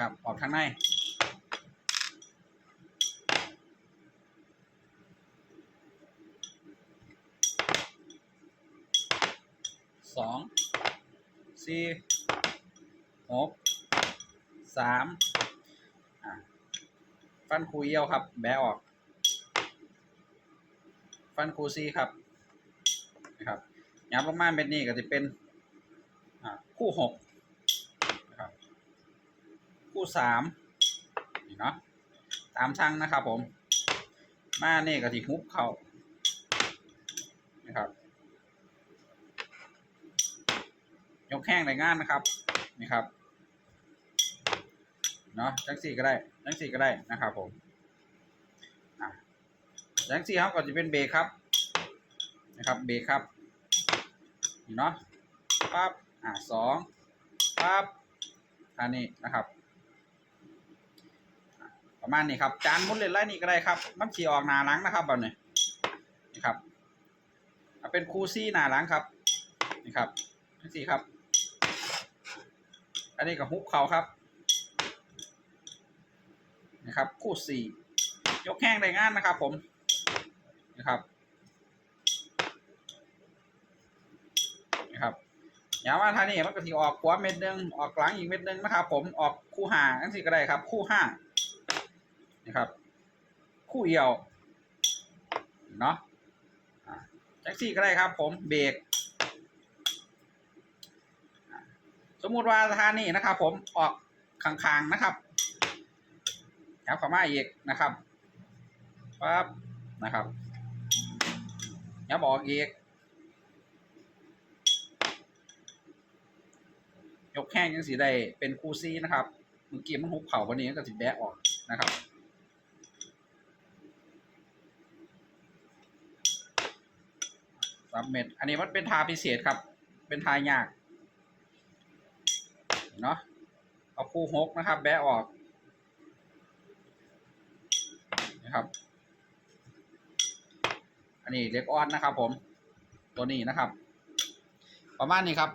ครับออกทางในสองสี่หกสามฟันคูเอียวครับ แบะออก ฟันคูซีครับนะครับยับลงมาเม็ดนี้ก็จะเป็นคู่หก คู่สามนี่เนาะตามช่างนะครับผม มานี่ก็ที่ฮุบเขานะครับ ยกแข้งในงานนะครับนี่ครับเนาะจังสี่ก็ได้จังสี่ก็ได้นะครับผมจังสี่เขาก็จะเป็นเบรครับนะครับเบรครับนี่เนาะปั๊บอะสองปั๊บอันนี้นะครับ มาณนี้ครับจานมุนเลนไล่นี่ก็ได้ครับ มันขี่ออกหนาหลังนะครับแบบนี้นี่ครับเป็นคูซี่หนาหลังครับนี่ครับจังสี่ครับ อันนี้ก็ฮุบเขาครับนะครับ คู่สี่ยกแข้งได้งานนะครับ ผมนะครับนะครับอย่าว่าท่านี้มันก็ทีออกขวาเม็ดหนึงออกหลังอีกเม็ดหนึงนะครับ ผมออกคู่ห้าทั้งสี่ก็ได้ครับ คู่ห้า นะครับ คู่เอียวเนาะอ่าจักซี่ก็ได้ครับผมเบรกสมมุติว่าท่านี้นะครับ ผมออกคางๆนะครับครับเข้ามาอีกนะครับปั๊บนะครับยับออกอีกยกแข้งยังสีได้เป็นคูซี่นะครับเมื่อกี้มันหุบเข่าวันนี้ก็สิแบะออกนะครับ สามเม็ดอันนี้มันเป็นทาพิเศษครับ เป็นทายากเนาะเอาคู่หกนะครับ แบะออกนะครับ อันนี้เล็กออนนะครับ ผม ตัวนี้นะครับ ประมาณนี้ครับ